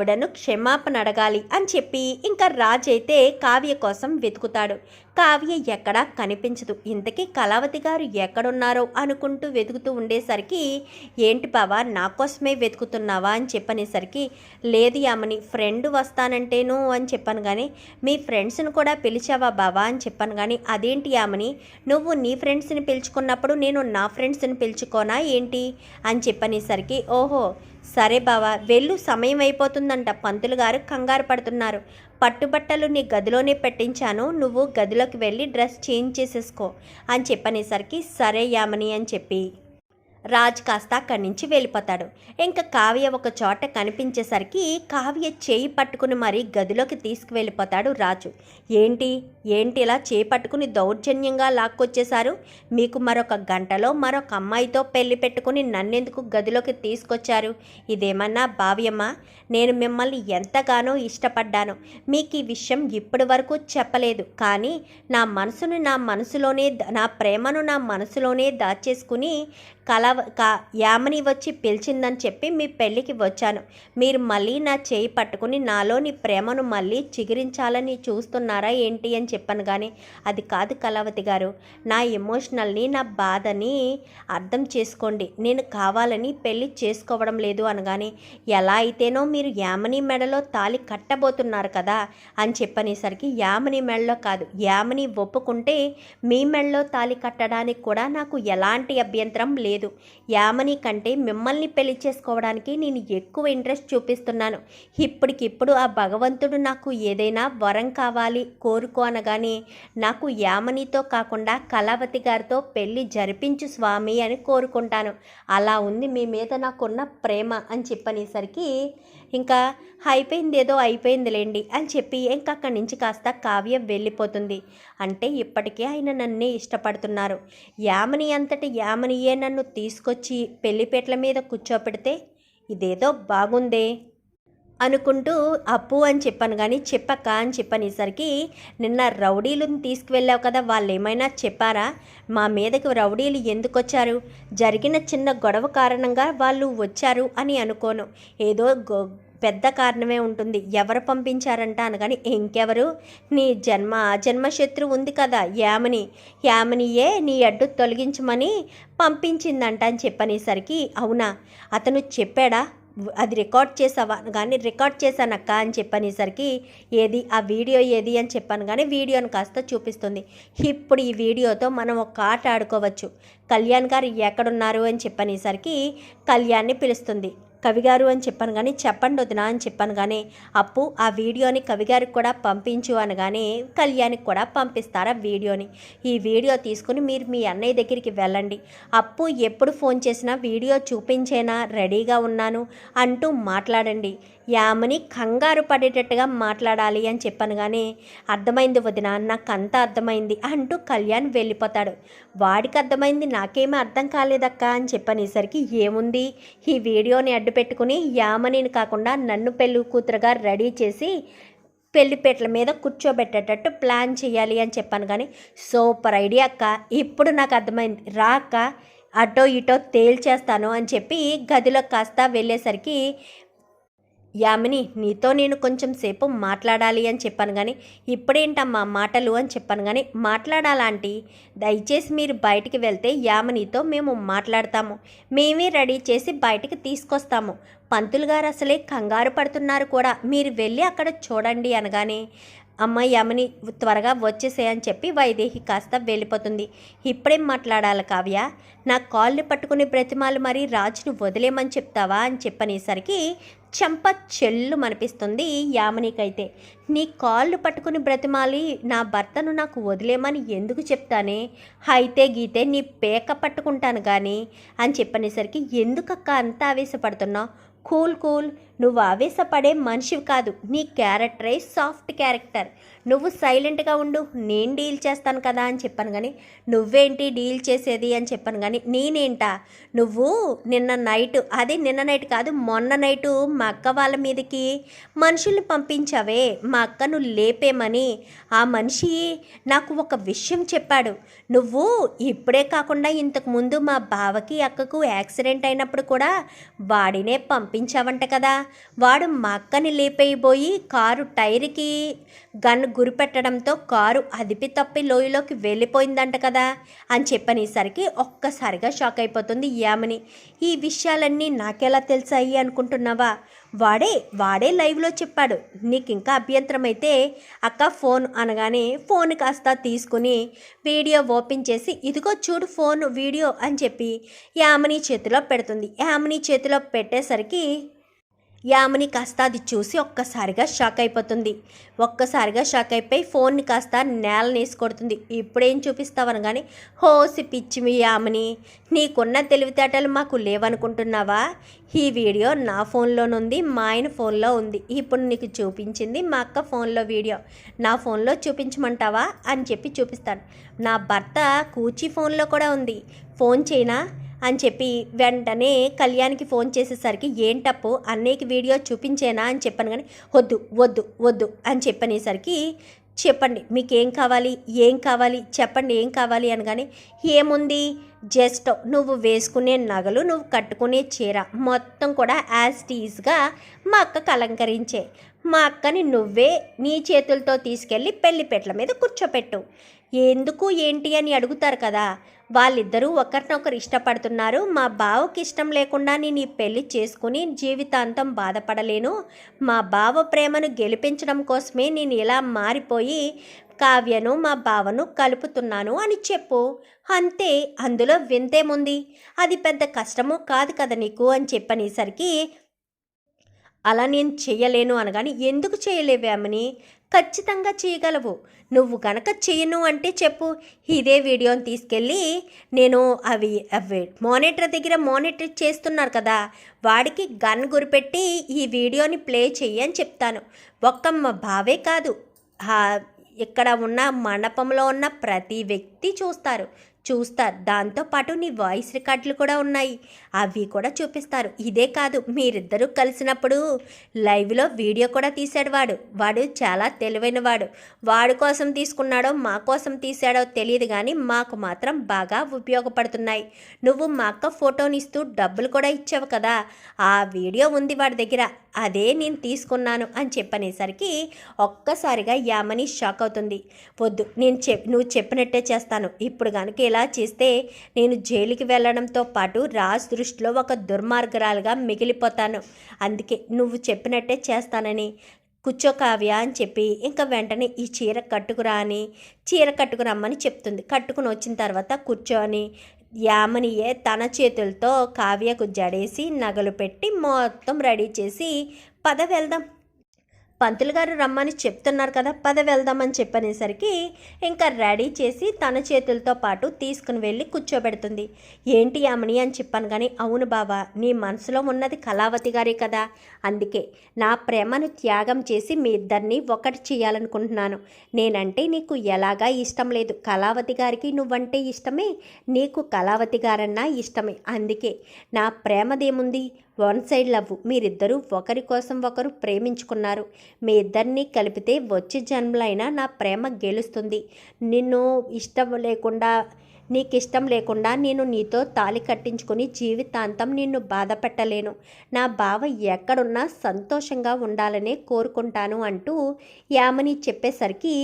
ఆవిడను క్షమాపణ అడగాలి అని చెప్పి ఇంకా రాజ్ అయితే కావ్య కోసం వెతుకుతాడు. కావ్య ఎక్కడా కనిపించదు. ఇంతకీ కళావతి గారు ఎక్కడున్నారో అనుకుంటూ వెతుకుతూ ఉండేసరికి ఏంటి బావా నా కోసమే వెతుకుతున్నావా? అని చెప్పనేసరికి లేదు యామని ఫ్రెండ్ వస్తానంటేను అని చెప్పాను కానీ మీ ఫ్రెండ్స్ని కూడా పిలిచావా బావా? అని చెప్పాను కానీ అదేంటి యామని నువ్వు నీ ఫ్రెండ్స్ని పిలుచుకున్నప్పుడు నేను నా ఫ్రెండ్స్ని పిలుచుకోనా ఏంటి? అని చెప్పనేసరికి ఓహో సరే బావా వెళ్ళు సమయం అయిపోతుందంట. పంతులు గారు కంగారు పడుతున్నారు. పట్టుబట్టలు నీ గదిలోనే పెట్టించాను. నువ్వు గదిలోకి వెళ్ళి డ్రెస్ చేంజ్ చేసేసుకో అని చెప్పనేసరికి సరే యామని అని చెప్పి రాజ్ కాస్త అక్కడి నుంచి వెళ్ళిపోతాడు. ఇంకా కావ్య ఒక చోట కనిపించేసరికి కావ్య చేయి పట్టుకుని మరీ గదిలోకి తీసుకువెళ్ళిపోతాడు రాజు. ఏంటి? ఏంటి ఇలా చేయి పట్టుకుని దౌర్జన్యంగా లాక్కొచ్చేశారు? మీకు మరొక గంటలో మరొక అమ్మాయితో పెళ్ళి పెట్టుకుని నన్నెందుకు గదిలోకి తీసుకొచ్చారు? ఇదేమన్నా భావ్యమా? నేను మిమ్మల్ని ఎంతగానో ఇష్టపడ్డాను. మీకు ఈ విషయం ఇప్పటి వరకు చెప్పలేదు. కానీ నా మనసును నా మనసులోనే నా ప్రేమను నా మనసులోనే దాచేసుకుని కల కా యామని వచ్చి పిలిచిందని చెప్పి మీ పెళ్ళికి వచ్చాను. మీరు మళ్ళీ నా చేయి పట్టుకుని నాలోని ప్రేమను మళ్ళీ చిగురించాలని చూస్తున్నారా ఏంటి అని చెప్పాను కానీ అది కాదు కళావతి గారు. నా ఎమోషనల్ని నా బాధని అర్థం చేసుకోండి. నేను కావాలని పెళ్ళి చేసుకోవడం లేదు అనగానే ఎలా అయితేనో మీరు యామని మెడలో తాలి కట్టబోతున్నారు కదా అని చెప్పనేసరికి యామని మెడలో కాదు యామని ఒప్పుకుంటే మీ మెడలో తాలి కట్టడానికి కూడా నాకు ఎలాంటి అభ్యంతరం లేదు. యామని కంటే మిమ్మల్ని పెళ్ళి చేసుకోవడానికి నేను ఎక్కువ ఇంట్రెస్ట్ చూపిస్తున్నాను. ఇప్పటికిప్పుడు ఆ భగవంతుడు నాకు ఏదైనా వరం కావాలి కోరుకో అనగానే నాకు యామనితో కాకుండా కళావతి గారితో పెళ్ళి జరిపించు స్వామి అని కోరుకుంటాను. అలా ఉంది మీ మీద నాకున్న ప్రేమ అని చెప్పనేసరికి ఇంకా అయిపోయింది ఏదో అయిపోయిందిలేండి అని చెప్పి ఇంకా అక్కడి నుంచి కాస్త కావ్య వెళ్ళిపోతుంది. అంటే ఇప్పటికే ఆయన నన్నే ఇష్టపడుతున్నారు. యామని అంతటి యామనియే నన్ను తీసుకొచ్చి పెళ్ళిపేట్ల మీద కూర్చోపెడితే ఇదేదో బాగుందే. అనుకుంటూ అప్పు అని చెప్పాను కానీ చెప్పక్క అని చెప్పనేసరికి నిన్న రౌడీలను తీసుకువెళ్ళావు కదా వాళ్ళు ఏమైనా చెప్పారా? మా మీదకి రౌడీలు ఎందుకు వచ్చారు? జరిగిన చిన్న గొడవ కారణంగా వాళ్ళు వచ్చారు అని అనుకోను. ఏదో గొ పెద్ద కారణమే ఉంటుంది. ఎవరు పంపించారంట అనగాని ఇంకెవరు? నీ జన్మ జన్మ శత్రు ఉంది కదా యామని. యామనియే నీ అడ్డు తొలగించమని పంపించిందంట అని చెప్పనేసరికి అవునా? అతను చెప్పాడా? అది రికార్డ్ చేసావా? కానీ రికార్డ్ చేశానక్క అని చెప్పనేసరికి ఏది? ఆ వీడియో ఏది అని చెప్పాను కానీ వీడియోని కాస్త చూపిస్తుంది. ఇప్పుడు ఈ వీడియోతో మనం ఒక ఆట ఆడుకోవచ్చు. కళ్యాణ్ గారు ఎక్కడున్నారు అని చెప్పనేసరికి కళ్యాణ్ని పిలుస్తుంది. కవిగారు అని చెప్పాను కానీ చెప్పండి వదినా అని చెప్పాను కానీ అప్పు ఆ వీడియోని కవిగారికి కూడా పంపించు అనగానే కళ్యాణికి కూడా పంపిస్తారు ఆ వీడియోని. ఈ వీడియో తీసుకుని మీరు మీ అన్నయ్య దగ్గరికి వెళ్ళండి. అప్పు ఎప్పుడు ఫోన్ చేసినా వీడియో చూపించేనా రెడీగా ఉన్నాను అంటూ మాట్లాడండి. యామని కంగారు పడేటట్టుగా మాట్లాడాలి అని చెప్పాను కానీ అర్థమైంది వదిన నాకు అంత అర్థమైంది అంటూ కళ్యాణ్ వెళ్ళిపోతాడు. వాడికి అర్థమైంది నాకేమీ అర్థం కాలేదక్క అని చెప్పనేసరికి ఏముంది? ఈ వీడియోని అడ్డు పెట్టుకుని యామనిని కాకుండా నన్ను పెళ్ళి కూతురుగా రెడీ చేసి పెళ్ళిపేటల మీద కూర్చోబెట్టేటట్టు ప్లాన్ చేయాలి అని చెప్పాను కానీ సూపర్ ఐడియా అక్క. ఇప్పుడు నాకు అర్థమైంది. రా అక్క అటో ఇటో తేల్చేస్తాను అని చెప్పి గదిలో కాస్త వెళ్ళేసరికి యామిని నీతో నేను కొంచెం సేపు మాట్లాడాలి అని చెప్పాను కానీ ఇప్పుడేంటమ్మా మాటలు అని చెప్పాను కానీ మాట్లాడాలాంటి? దయచేసి మీరు బయటికి వెళ్తే యామినితో మేము మాట్లాడతాము. మేమే రెడీ చేసి బయటికి తీసుకొస్తాము. పంతులు గారు అసలే కంగారు పడుతున్నారు కూడా. మీరు వెళ్ళి అక్కడ చూడండి అనగానే అమ్మ యమని త్వరగా వచ్చేసే అని చెప్పి వైదేహి కాస్త వెళ్ళిపోతుంది. ఇప్పుడేం మాట్లాడాలి కావ్య. నా కాళ్ళు పట్టుకుని బ్రతిమాలు మరి రాజును వదిలేమని చెప్తావా అని చెప్పనేసరికి చెంప చెల్లు మనిపిస్తుంది యామనికైతే. నీ కాళ్ళు పట్టుకుని బ్రతిమాలి నా భర్తను నాకు వదిలేమని ఎందుకు చెప్తానే? అయితే గీతే నీ పేక పట్టుకుంటాను కానీ అని చెప్పనేసరికి ఎందుకక్క అంత ఆవేశపడుతున్నావు? Cool cool. నువ్వు ఆవేశపడే మనిషివి కాదు. నీ క్యారెక్టరే సాఫ్ట్ క్యారెక్టర్. నువ్వు సైలెంట్గా ఉండు. నేను డీల్ చేస్తాను కదా అని చెప్పాను కానీ నువ్వేంటి డీల్ చేసేది అని చెప్పాను కానీ నేనేంటా? నువ్వు నిన్న నైట్ అది నిన్న నైట్ కాదు మొన్న నైటు మా అక్క వాళ్ళ మీదకి మనుషుల్ని పంపించావే. మా అక్కను లేపేమని. ఆ మనిషి నాకు ఒక విషయం చెప్పాడు. నువ్వు ఇప్పుడే కాకుండా ఇంతకుముందు మా బావకి అక్కకు యాక్సిడెంట్ అయినప్పుడు కూడా వాడినే పంపించావంట కదా. వాడు మా అక్కని లేపేయబోయి కారు టైర్కి గన్ గురిపెట్టడంతో కారు అదిపి తప్పి లోయలోకి వెళ్ళిపోయిందంట కదా అని చెప్పనేసరికి ఒక్కసారిగా షాక్ అయిపోతుంది యామిని. ఈ విషయాలన్నీ నాకెలా తెలుసాయి అనుకుంటున్నావా? వాడే వాడే లైవ్లో చెప్పాడు. నీకు ఇంకా అభ్యంతరం అయితే అక్క ఫోన్ అనగానే ఫోన్ కాస్త తీసుకుని వీడియో ఓపెన్ చేసి ఇదిగో చూడు ఫోన్ వీడియో అని చెప్పి యామిని చేతిలో పెడుతుంది. యామిని చేతిలో పెట్టేసరికి యామిని కాస్త అది చూసి ఒక్కసారిగా షాక్ అయిపోతుంది. ఒక్కసారిగా షాక్ అయిపోయి ఫోన్ని కాస్త నేలనేసి కొడుతుంది. ఇప్పుడేం చూపిస్తావనగానే హోసి పిచ్చి మీ యామిని నీకున్న తెలివితేటలు మాకు లేవనుకుంటున్నావా? ఈ వీడియో నా ఫోన్లోనుంది మా ఆయన ఫోన్లో ఉంది. ఇప్పుడు నీకు చూపించింది మా అక్క ఫోన్లో వీడియో. నా ఫోన్లో చూపించమంటావా? అని చెప్పి చూపిస్తాను నా భర్త కూచి ఫోన్లో కూడా ఉంది. ఫోన్ చేయనా? అని చెప్పి వెంటనే కళ్యాణ్కి ఫోన్ చేసేసరికి ఏంటప్పు అన్నయ్యకి వీడియో చూపించేనా? అని చెప్పాను కానీ వద్దు వద్దు వద్దు అని చెప్పనేసరికి చెప్పండి మీకు ఏం కావాలి ఏం కావాలి చెప్పండి ఏం కావాలి? అనగానే ఏముంది జస్ట్ నువ్వు వేసుకునే నగలు నువ్వు కట్టుకునే చీర మొత్తం కూడా యాజ్ టీజ్గా మా అక్కకు అలంకరించే. మా అక్కని నువ్వే నీ చేతులతో తీసుకెళ్ళి పెళ్ళిపెట్ల మీద కూర్చోపెట్టు. ఎందుకు ఏంటి అని అడుగుతారు కదా. వాళ్ళిద్దరూ ఒకరినొకరు ఇష్టపడుతున్నారు. మా బావకి ఇష్టం లేకుండా నేను ఈ పెళ్ళి చేసుకుని జీవితాంతం బాధపడలేను. మా బావ ప్రేమను గెలిపించడం కోసమే నేను ఇలా మారిపోయి కావ్యను మా బావను కలుపుతున్నాను అని చెప్పు. అంతే అందులో వింతేముంది? అది పెద్ద కష్టము కాదు కదా నీకు అని చెప్పనేసరికి అలా నేను చేయలేను అనగాని ఎందుకు చేయలేవేమని ఖచ్చితంగా చేయగలవు. నువ్వు గనక చేయను అంటే చెప్పు. ఇదే వీడియోని తీసుకెళ్ళి నేను అవి అవి మానిటర్ దగ్గర మానిటర్ చేస్తున్నారు కదా. వాడికి గన్ గురిపెట్టి ఈ వీడియోని ప్లే చెయ్యి అని చెప్తాను. ఒక్క మా బావే కాదు. ఇక్కడ ఉన్న మండపంలో ఉన్న ప్రతి వ్యక్తి చూస్తారు. చూస్తారు. దాంతోపాటు నీ వాయిస్ రికార్డులు కూడా ఉన్నాయి. అవి కూడా చూపిస్తారు. ఇదే కాదు మీరిద్దరూ కలిసినప్పుడు లైవ్లో వీడియో కూడా తీశాడు వాడు. వాడు చాలా తెలివైన వాడు. వాడు కోసం తీసుకున్నాడో మా కోసం తీశాడో తెలియదు కానీ మాకు మాత్రం బాగా ఉపయోగపడుతున్నాయి. నువ్వు మా అక్క ఫోటోని ఇస్తూ డబ్బులు కూడా ఇచ్చావు కదా. ఆ వీడియో ఉంది వాడి దగ్గర. అదే నేను తీసుకున్నాను అని చెప్పనేసరికి ఒక్కసారిగా యామని షాక్ అవుతుంది. వద్దు నేను చెప్ నువ్వు చెప్పినట్టే చేస్తాను. ఇప్పుడు కనుక ఇలా చేస్తే నేను జైలుకి వెళ్ళడంతో పాటు రాజ్ దృష్టిలో ఒక దుర్మార్గరాలుగా మిగిలిపోతాను. అందుకే నువ్వు చెప్పినట్టే చేస్తానని కూర్చో కావ్య అని చెప్పి ఇంకా వెంటనే ఈ చీర కట్టుకురా అని చీర కట్టుకురమ్మని చెప్తుంది. కట్టుకుని వచ్చిన తర్వాత కూర్చొని యామనియే తన చేతులతో కావ్యకు జడేసి నగలు పెట్టి మొత్తం రెడీ చేసి పద వెళ్దాం. పంతులు గారు రమ్మని చెప్తున్నారు కదా పద వెళ్దామని చెప్పనేసరికి ఇంకా రెడీ చేసి తన చేతులతో పాటు తీసుకుని వెళ్ళి కూర్చోబెడుతుంది. ఏంటి యామని అని చెప్పాను కానీ అవును బావా నీ మనసులో ఉన్నది కళావతి గారే కదా. అందుకే నా ప్రేమను త్యాగం చేసి మీ ఇద్దరిని ఒకటి చేయాలనుకుంటున్నాను. నేనంటే నీకు ఎలాగా ఇష్టం లేదు. కళావతి గారికి నువ్వంటే ఇష్టమే నీకు కళావతి గారన్నా ఇష్టమే. అందుకే నా ప్రేమదేముంది? One side love. మీరిద్దరూ ఒకరి కోసం ఒకరు ప్రేమించుకున్నారు. మీ ఇద్దరిని కలిపితే వచ్చే జన్మలైనా నా ప్రేమ గెలుస్తుంది. నిన్ను ఇష్టం లేకుండా నీకు ఇష్టం లేకుండా నేను నీతో తాళి కట్టించుకుని జీవితాంతం నిన్ను బాధ పెట్టలేను నా బావ ఎక్కడున్నా సంతోషంగా ఉండాలనే కోరుకుంటాను అంటూ యామని చెప్పేసరికి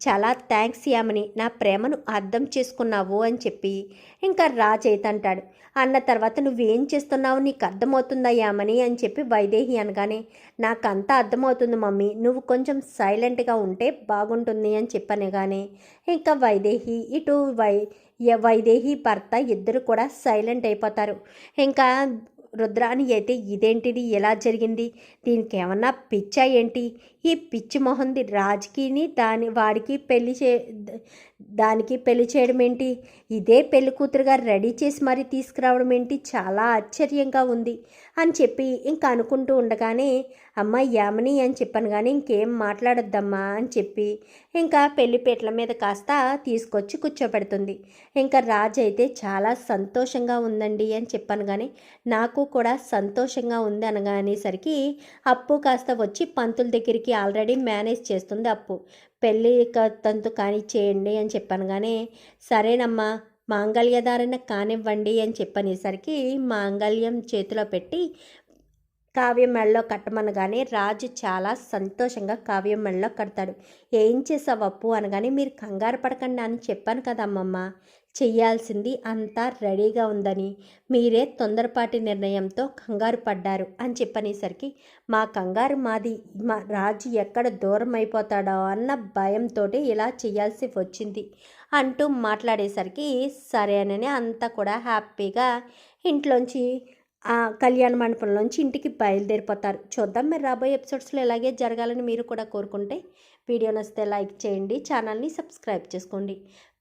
చాలా థ్యాంక్స్ యామని నా ప్రేమను అర్థం చేసుకున్నావు అని చెప్పి ఇంకా రాజైతే అంటాడు అన్న తర్వాత నువ్వేం చేస్తున్నావు? నీకు అర్థమవుతుందా యామని? అని చెప్పి వైదేహి అనగానే నాకంతా అర్థమవుతుంది మమ్మీ నువ్వు కొంచెం సైలెంట్గా ఉంటే బాగుంటుంది అని చెప్పనగానే ఇంకా వైదేహి ఇటు వై వైదేహి భర్త ఇద్దరు కూడా సైలెంట్ అయిపోతారు. ఇంకా రుద్రాని అయితే ఇదేంటిది? ఎలా జరిగింది? దీనికి ఏమన్నా పిచ్చా ఏంటి? ఈ పిచ్చి మొహంది రాజుకిని దాని వాడికి పెళ్ళి చే దానికి పెళ్ళి చేయడం ఏంటి? ఇదే పెళ్ళి కూతురుగా రెడీ చేసి మరీ తీసుకురావడం ఏంటి? చాలా ఆశ్చర్యంగా ఉంది అని చెప్పి ఇంకా అనుకుంటూ ఉండగానే అమ్మ యామని అని చెప్పాను కానీ ఇంకేం మాట్లాడొద్దమ్మా అని చెప్పి ఇంకా పెళ్ళిపేటల మీద కాస్త తీసుకొచ్చి కూర్చోబెడుతుంది. ఇంకా రాజు అయితే చాలా సంతోషంగా ఉందండి అని చెప్పాను కానీ నాకు కూడా సంతోషంగా ఉంది అనగానేసరికి అప్పు కాస్త వచ్చి పంతుల దగ్గరికి ఆల్రెడీ మేనేజ్ చేస్తుంది అప్పు. పెళ్ళి తంతు కాని చేయండి అని చెప్పాను. కానీ సరేనమ్మా మాంగళ్యధారణ కానివ్వండి అని చెప్పనేసరికి మాంగళ్యం చేతిలో పెట్టి కావ్యం మెడలో కట్టమనగానే రాజు చాలా సంతోషంగా కావ్యం మెడలో కడతాడు. ఏం చేసావు అప్పు అనగానే మీరు కంగారు పడకండి అని చెప్పాను కదా అమ్మమ్మ చెయ్యాల్సింది అంతా రెడీగా ఉందని. మీరే తొందరపాటి నిర్ణయంతో కంగారు పడ్డారు అని చెప్పనేసరికి మా కంగారు మాది మా రాజు ఎక్కడ దూరం అయిపోతాడో అన్న భయంతో ఇలా చేయాల్సి వచ్చింది అంటూ మాట్లాడేసరికి సరేనని అంతా కూడా హ్యాపీగా ఇంట్లోంచి ఆ కళ్యాణ మండపంలోంచి ఇంటికి బయలుదేరిపోతారు. చూద్దాం మీరు రాబోయే ఎపిసోడ్స్లో ఇలాగే జరగాలని మీరు కూడా కోరుకుంటే వీడియో నచ్చితే లైక్ చేయండి ఛానల్ని సబ్స్క్రైబ్ చేసుకోండి.